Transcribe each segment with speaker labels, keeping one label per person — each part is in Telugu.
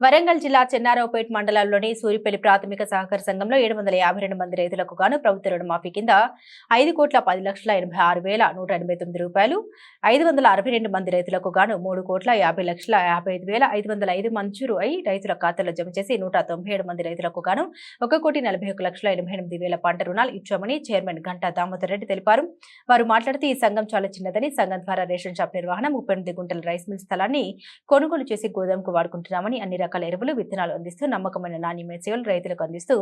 Speaker 1: వరంగల్ జిల్లా చెన్నారావుపేట మండలంలోని సూరిపల్లి ప్రాథమిక సహకార సంఘంలో ఏడు వందల యాభై రెండు మంది రైతులకు గాను ప్రభుత్వ రుణమాఫీ కింద ఐదు కోట్ల పది లక్షల ఎనభై ఆరు వేల నూట ఎనభై తొమ్మిది రూపాయలు ఐదు వందల అరవై రెండు మంది రైతులకు గాను మూడు కోట్ల యాభై లక్షల యాభై ఐదు వేల ఐదు వందల ఐదు మంజూరు అయి రైతుల ఖాతాలో జమ చేసి నూట తొంభై ఏడు మంది రైతులకు గాను ఒక కోటి నలభై ఒక లక్షల ఎనభై ఎనిమిది వేల పంట రుణాలు ఇచ్చామని చైర్మన్ గంటా దామోదర్ రెడ్డి తెలిపారు. వారు మాట్లాడుతూ ఈ సంఘం చాలా చిన్నదని సంఘం ద్వారా రేషన్ షాప్ నిర్వహణ ముప్పై ఎనిమిది గుంటల రైస్ మిల్ స్థలాన్ని కొనుగోలు చేసి గోదాంకు వాడుకుంటున్నామని అన్ని రకాల ఎరువులు విత్తనాలు అందిస్తూ నమ్మకమైన నాణ్యమైన సేవలు రైతులకు అందిస్తూ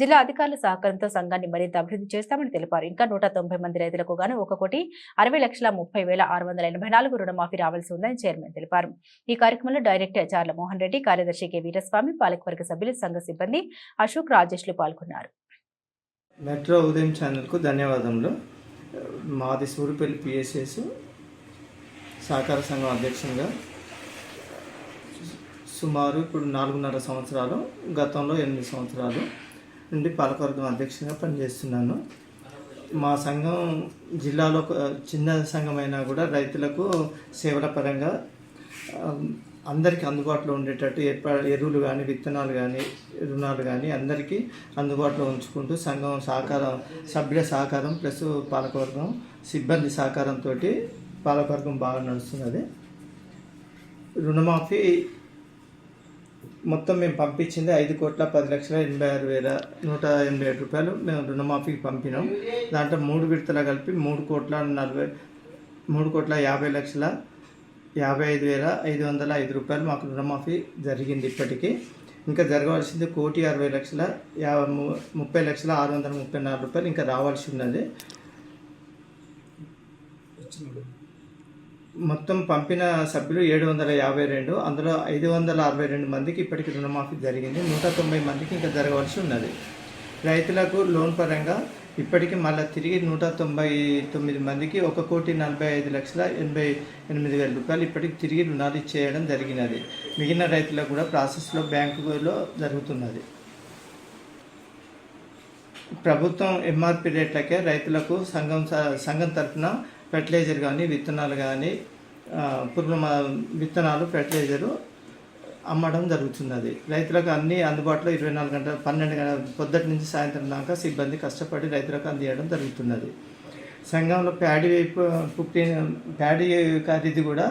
Speaker 1: జిల్లా అధికారుల సహకారంతో సంఘాన్ని మరింత అభివృద్ధి చేస్తామని తెలిపారు. ఇంకా నూట తొంభై మంది రైతులకు గాను ఒక కోటి అరవై లక్షల ముప్పై వేల ఆరు వందల ఎనభై నాలుగు రుణమాఫీ రావాల్సి ఉందని చైర్మన్ తెలిపారు. ఈ కార్యక్రమంలో డైరెక్టర్ చార్ల మోహన్ రెడ్డి కార్యదర్శి కె. వీరస్వామి పాలకవర్గ సభ్యులు సంఘ సిబ్బంది అశోక్ రాజేష్లు పాల్గొన్నారు.
Speaker 2: మెట్రో ఉదయం ఛానల్కు ధన్యవాదములు. మాది సూరిపల్లి పిఎస్ఎస్ సహకార సంఘం అధ్యక్షంగా సుమారు ఇప్పుడు నాలుగున్నర సంవత్సరాలు గతంలో ఎనిమిది సంవత్సరాలు నుండి పాలకవర్గం అధ్యక్షునిగా పనిచేస్తున్నాను. మా సంఘం జిల్లాలో ఒక చిన్న సంఘమైనా కూడా రైతులకు సేవల పరంగా అందరికీ అందుబాటులో ఉండేటట్టు ఏర్పా ఎరువులు కానీ విత్తనాలు కానీ రుణాలు కానీ అందరికీ అందుబాటులో ఉంచుకుంటూ సంఘం సహకారం సభ్యుల సహకారం ప్లస్ పాలకవర్గం సిబ్బంది సహకారంతో పాలకవర్గం బాగా నడుస్తున్నది. రుణమాఫీ మొత్తం మేము పంపించింది ఐదు కోట్ల పది లక్షల ఎనభై ఆరు వేల నూట ఎనభై ఏడు రూపాయలు మేము రుణమాఫీకి పంపినాం. దాంట్లో మూడు విడతలు కలిపి మూడు కోట్ల నలభై మూడు కోట్ల యాభై లక్షల యాభై ఐదు వేల ఐదు వందల ఐదు రూపాయలు మాకు రుణమాఫీ జరిగింది ఇప్పటికీ. ఇంకా జరగవలసింది కోటి అరవై లక్షల యాభై ముప్పై లక్షల ఆరు వందల ముప్పై నాలుగు రూపాయలు ఇంకా రావాల్సి ఉన్నది. మొత్తం పంపిన సభ్యులు ఏడు వందల యాభై రెండు అందులో ఐదు వందల అరవై రెండు మందికి ఇప్పటికి రుణమాఫీ జరిగింది. నూట తొంభై మందికి ఇంకా జరగవలసి ఉన్నది. రైతులకు లోన్ పరంగా ఇప్పటికి మళ్ళీ తిరిగి నూట తొంభై తొమ్మిది మందికి ఒక కోటి నలభై ఐదు లక్షల ఎనభై ఎనిమిది వేల రూపాయలు ఇప్పటికి తిరిగి రుణాలు ఇచ్చేయడం జరిగినది. మిగిలిన రైతులకు కూడా ప్రాసెస్లో బ్యాంకులో జరుగుతున్నది. ప్రభుత్వం ఎంఆర్పి రేట్లకే రైతులకు సంఘం సంఘం తరఫున ఫెర్టిలైజర్ కానీ విత్తనాలు కానీ పురుగుల మ- విత్తనాలు ఫెర్టిలైజరు అమ్మడం జరుగుతున్నది రైతులకు అన్ని అందుబాటులో ఇరవై నాలుగు గంటల పన్నెండు గంటల పొద్దుటి నుంచి సాయంత్రం దాకా సిబ్బంది కష్టపడి రైతులకు అందియడం జరుగుతున్నది సంఘంలో ప్యాడీ వైపు పుట్టిన ప్యాడీ ఖరీదు కూడా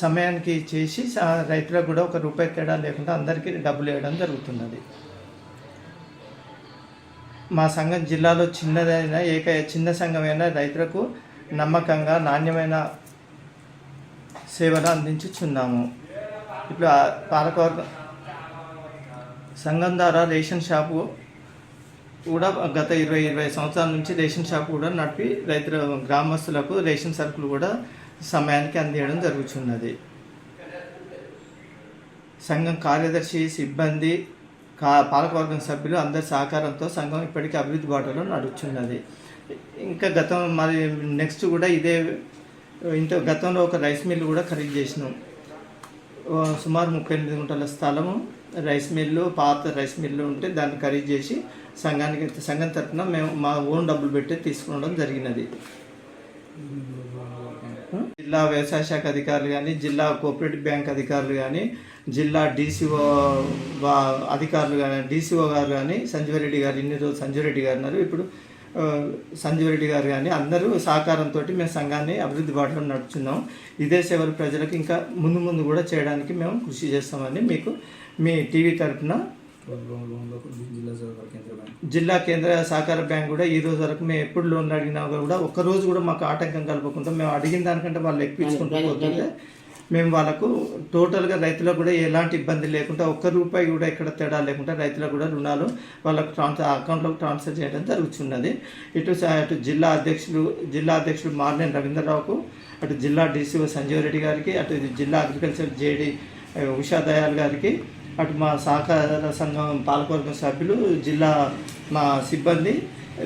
Speaker 2: సమయానికి చేసి రైతులకు కూడా ఒక రూపాయి తేడా లేకుండా అందరికీ డబ్బులు వేయడం జరుగుతున్నది మా సంఘం జిల్లాలో చిన్నదైన ఏక చిన్న సంఘమైన రైతులకు నమ్మకంగా నాణ్యమైన సేవలు అందించుచున్నాము. ఇప్పుడు పాలకవర్గ సంఘం ద్వారా రేషన్ షాపు కూడా గత ఇరవై ఇరవై సంవత్సరాల నుంచి రేషన్ షాప్ కూడా నడిపి రైతుల గ్రామస్తులకు రేషన్ సరుకులు కూడా సమయానికి అందించడం జరుగుతున్నది సంఘం కార్యదర్శి సిబ్బంది కా పాలకవర్గం సభ్యులు అందరి సహకారంతో సంఘం ఇప్పటికీ అభివృద్ధి బాటలో నడుచున్నది. ఇంకా గతం మరి నెక్స్ట్ కూడా ఇదే ఇంత గతంలో ఒక రైస్ మిల్ కూడా ఖరీదు చేసినాం. సుమారు ముప్పై ఎనిమిది గుంటల స్థలము. రైస్ మిల్లు పాత రైస్ మిల్లు ఉంటే దాన్ని ఖరీదు చేసి సంఘానికి సంఘం తరఫున మేము మా ఓన్ డబ్బులు పెట్టి తీసుకోవడం జరిగినది. జిల్లా వ్యవసాయ శాఖ అధికారులు కానీ జిల్లా కోఆపరేటివ్ బ్యాంక్ అధికారులు కానీ జిల్లా డీసీఓ అధికారులు కానీ డీసీఓ గారు కానీ సంజీవరెడ్డి గారు ఇన్ని రోజులు సంజీవరెడ్డి గారు ఉన్నారు. ఇప్పుడు ఆ, సంజీవరెడ్డి గారు కానీ అందరూ సహకారంతో మేము సంఘాన్ని అభివృద్ధి బాటలో నడుచున్నాం. ఇదే సేవలు ప్రజలకు ఇంకా ముందు ముందు కూడా చేయడానికి మేము కృషి చేస్తామని మీకు మీ టీవీ తరఫున
Speaker 3: జిల్లా కేంద్ర బ్యాంక్
Speaker 2: జిల్లా కేంద్ర సహకార బ్యాంక్ కూడా ఈ రోజు వరకు మేము ఎప్పుడు లోన్లు అడిగినా కూడా ఒక్క రోజు కూడా మాకు ఆటంకం కలపకుండా మేము అడిగిన దానికంటే వాళ్ళు ఎక్కువ ఇచ్చుకుంటూ పోతుంటే మేము వాళ్ళకు టోటల్గా రైతులకు కూడా ఎలాంటి ఇబ్బంది లేకుండా ఒక్క రూపాయి కూడా ఎక్కడ తేడా లేకుండా రైతులకు కూడా రుణాలు వాళ్ళకు ట్రాన్స్ఫర్ అకౌంట్లోకి ట్రాన్స్ఫర్ చేయడం జరుగుతున్నది. ఇటు అటు జిల్లా అధ్యక్షులు జిల్లా అధ్యక్షుడు మార్నేని రవీంద్రరావుకు అటు జిల్లా డీసీఓ సంజీవ్ రెడ్డి గారికి అటు జిల్లా అగ్రికల్చర్ జేడి ఉషా దయాల్ గారికి అటు మా సహకార సంఘం పాలకవర్గం సభ్యులు జిల్లా మా సిబ్బంది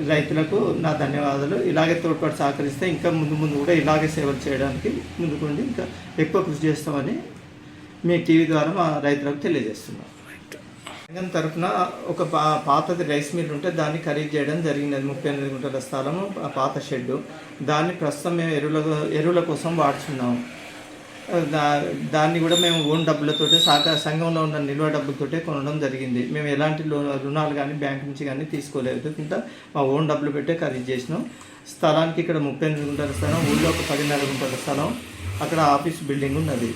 Speaker 2: రైతులకు నా ధన్యవాదాలు. ఇలాగే తోడ్పాటు సహకరిస్తే ఇంకా ముందు ముందు కూడా ఇలాగే సేవలు చేయడానికి ముందుకుండి ఇంకా ఎక్కువ కృషి చేస్తామని మీ టీవీ ద్వారా మా రైతులకు తెలియజేస్తున్నాం. సంఘం తరఫున ఒక పా పాతది రైస్ మిల్ ఉంటే దాన్ని ఖరీదు చేయడం జరిగినది. ముప్పై ఎనిమిది గుంటల స్థలము ఆ పాత షెడ్డు. దాన్ని ప్రస్తుతం మేము ఎరువుల ఎరువుల కోసం వాడుతున్నాము దాన్ని కూడా మేము ఓన్ డబ్బులతోటే సహకార సంఘంలో ఉన్న నిల్వ డబ్బులతోటే కొనడం జరిగింది. మేము ఎలాంటి లో రుణాలు కానీ బ్యాంక్ నుంచి కానీ తీసుకోలేదు. కింద మా ఓన్ డబ్బులు పెట్టే ఖరీదు చేసినాం. స్థలానికి ఇక్కడ ముప్పై ఎనిమిది గుంటల స్థలం ఊళ్ళో ఒక పదిన్నర గుంటల స్థలం. అక్కడ ఆఫీస్ బిల్డింగ్ ఉన్నది.